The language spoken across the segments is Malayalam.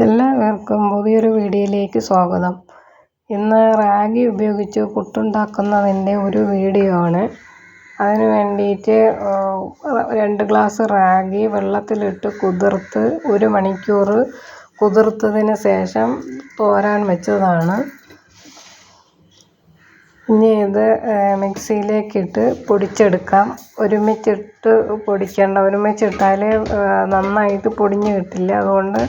എല്ലാവർക്കും പുതിയൊരു വീഡിയോയിലേക്ക് സ്വാഗതം. ഇന്ന് റാഗി ഉപയോഗിച്ച് പുട്ടുണ്ടാക്കുന്നതിന്റെ ഒരു വീഡിയോ ആണ്. അതിന് വേണ്ടിയിട്ട് രണ്ട് ഗ്ലാസ് റാഗി വെള്ളത്തിലിട്ട് കുതിർത്ത് ഒരു മണിക്കൂർ കുതിർത്തതിന് ശേഷം തോരാൻ വെച്ചതാണ്. ഇനി ഇത് മിക്സിയിലേക്കിട്ട് പൊടിച്ചെടുക്കാം. ഒരുമിച്ചിട്ട് പൊടിക്കേണ്ട ഒരുമിച്ചിട്ടാൽ നന്നായിട്ട് പൊടിഞ്ഞ് കിട്ടില്ല. അതുകൊണ്ട്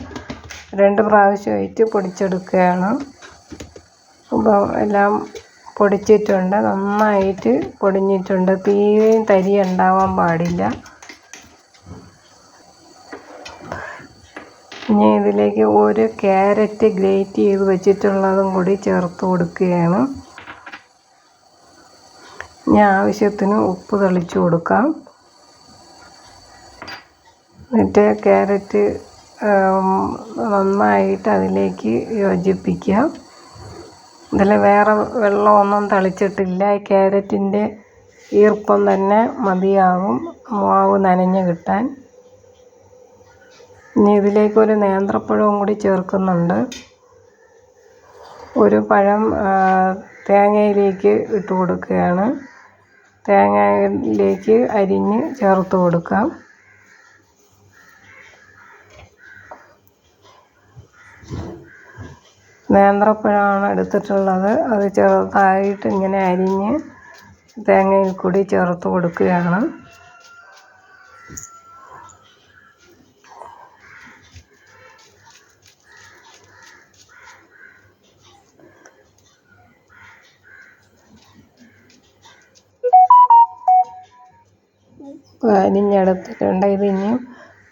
രണ്ട് പ്രാവശ്യമായിട്ട് പൊടിച്ചെടുക്കുകയാണ്. അപ്പോൾ എല്ലാം പൊടിച്ചിട്ടുണ്ട്. നന്നായിട്ട് പൊടിഞ്ഞിട്ടുണ്ട്. തീരെയും തരി ഉണ്ടാവാൻ പാടില്ല. ഇനി ഇതിലേക്ക് ഒരു ക്യാരറ്റ് ഗ്രേറ്റ് ചെയ്ത് വെച്ചിട്ടുള്ളതും കൂടി ചേർത്ത് കൊടുക്കുകയാണ്. ഇനി ആവശ്യത്തിന് ഉപ്പ് തളിച്ചു കൊടുക്കാം. എന്നിട്ട് ക്യാരറ്റ് നന്നായിട്ട് അതിലേക്ക് യോജിപ്പിക്കുക. ഇതിൽ വേറെ വെള്ളമൊന്നും തളിച്ചിട്ടില്ല. ക്യാരറ്റിന്റെ ഈർപ്പം തന്നെ മതിയാകും. മാവ് നനഞ്ഞ് കിട്ടാൻ. ഇനി ഇതിലേക്ക് ഒരു നേന്ത്രപ്പഴവും കൂടി ചേർക്കുന്നുണ്ട്. ഒരു പഴം തേങ്ങയിലേക്ക് ഇട്ട് കൊടുക്കുകയാണ്. തേങ്ങയിലേക്ക് അരിഞ്ഞ് ചേർത്ത് കൊടുക്കാം. നേന്ത്രപ്പഴമാണ് എടുത്തിട്ടുള്ളത്. അത് ചെറുതായിട്ട് ഇങ്ങനെ അരിഞ്ഞ് തേങ്ങയിൽ കൂടി ചേർത്ത് കൊടുക്കുകയാണ്. അരിഞ്ഞെടുത്തിട്ടുണ്ട്. ഇത് ഇനിയും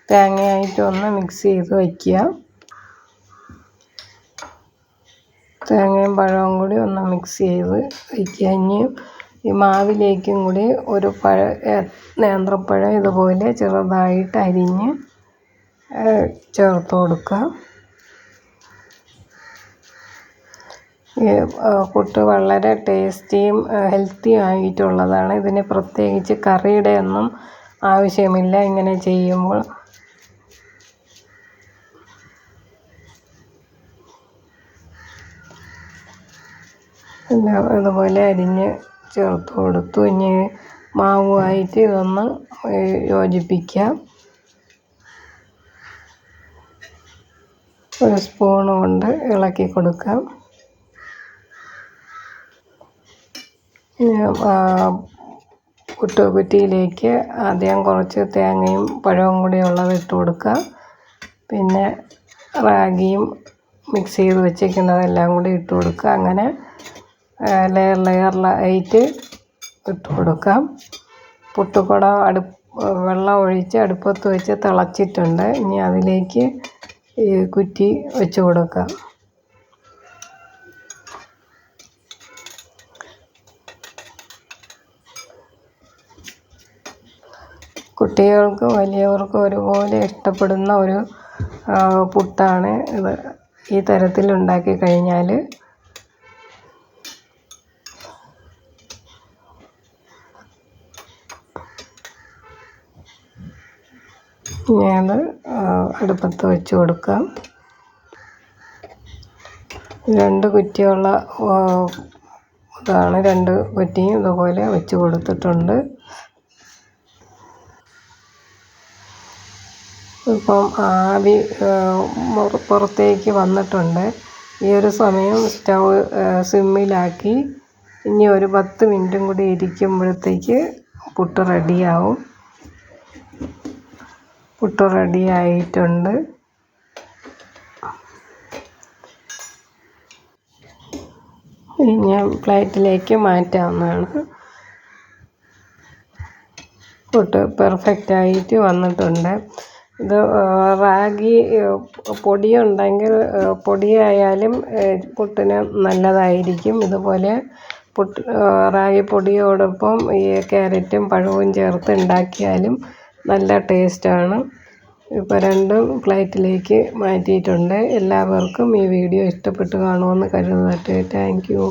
തേങ്ങയായിട്ടൊന്ന് മിക്സ് ചെയ്ത് വയ്ക്കുക. തേങ്ങയും പഴവും കൂടി ഒന്ന് മിക്സ് ചെയ്ത് വയ്ക്കുക ഈ മാവിലേക്കും കൂടി ഒരു പഴ നേന്ത്രപ്പഴം ഇതുപോലെ ചെറുതായിട്ട് അരിഞ്ഞ് ചേർത്ത് കൊടുക്കുക. പുട്ട് വളരെ ടേസ്റ്റിയും ഹെൽത്തിയും ആയിട്ടുള്ളതാണ്. ഇതിന് പ്രത്യേകിച്ച് കറിയുടെ ഒന്നും ആവശ്യമില്ല. ഇങ്ങനെ ചെയ്യുമ്പോൾ എല്ലാം ഇതുപോലെ അരിഞ്ഞ് ചേർത്ത് കൊടുത്തു. ഇനി മാവുമായിട്ട് ഇതൊന്ന് യോജിപ്പിക്കാം. ഒരു സ്പൂൺ കൊണ്ട് ഇളക്കി കൊടുക്കാം. പുട്ടുകുറ്റിയിലേക്ക് ആദ്യം കുറച്ച് തേങ്ങയും പഴവും കൂടി ഉള്ളത് ഇട്ട് കൊടുക്കുക പിന്നെ റാഗിയും മിക്സ് ചെയ്ത് വെച്ചേക്കുന്നതെല്ലാം കൂടി ഇട്ട് കൊടുക്കുക. അങ്ങനെ ലെയർ ലെയറിലായിട്ട് ഇട്ട് കൊടുക്കാം. പുട്ടുകുട അടു വെള്ളം ഒഴിച്ച് അടുപ്പത്ത് വെച്ച് തിളച്ചിട്ടുണ്ട്. ഇനി അതിലേക്ക് ഈ കുറ്റി വെച്ച് കൊടുക്കാം. കുട്ടികൾക്കും വലിയവർക്കും ഒരുപോലെ ഇഷ്ടപ്പെടുന്ന ഒരു പുട്ടാണ് ഇത്. ഈ തരത്തിൽ ഉണ്ടാക്കി കഴിഞ്ഞാൽ ഇനി അടുപ്പത്ത് വെച്ച് കൊടുക്കാം. രണ്ട് കുറ്റിയുള്ള ഇതാണ് രണ്ട് കുറ്റിയും ഇതുപോലെ വെച്ച് കൊടുത്തിട്ടുണ്ട്. ഇപ്പം ആവി പുറത്തേക്ക് വന്നിട്ടുണ്ട്. ഈ ഒരു സമയം സ്റ്റൗ സിമ്മിലാക്കി. ഇനി ഒരു പത്ത് മിനിറ്റും കൂടി ഇരിക്കുമ്പോഴത്തേക്ക് പുട്ട് റെഡിയാവും. പുട്ട് റെഡി ആയിട്ടുണ്ട്. ഇനി പ്ലേറ്റിലേക്ക് മാറ്റാവുന്നതാണ്. പുട്ട് പെർഫെക്റ്റ് ആയിട്ട് വന്നിട്ടുണ്ട്. ഇത് റാഗി പൊടിയുണ്ടെങ്കിൽ പൊടിയായാലും പുട്ടിന് നല്ലതായിരിക്കും. ഇതുപോലെ പുട്ട് റാഗി പൊടിയോടൊപ്പം ഈ ക്യാരറ്റും പഴവും ചേർത്ത് ഉണ്ടാക്കിയാലും നല്ല ടേസ്റ്റാണ്. ഇപ്പോൾ രണ്ടും പ്ലേറ്റിലേക്ക് മാറ്റിയിട്ടുണ്ട്. എല്ലാവർക്കും ഈ വീഡിയോ ഇഷ്ടപ്പെട്ടു കാണുമെന്ന് കരുതട്ടെ താങ്ക് യു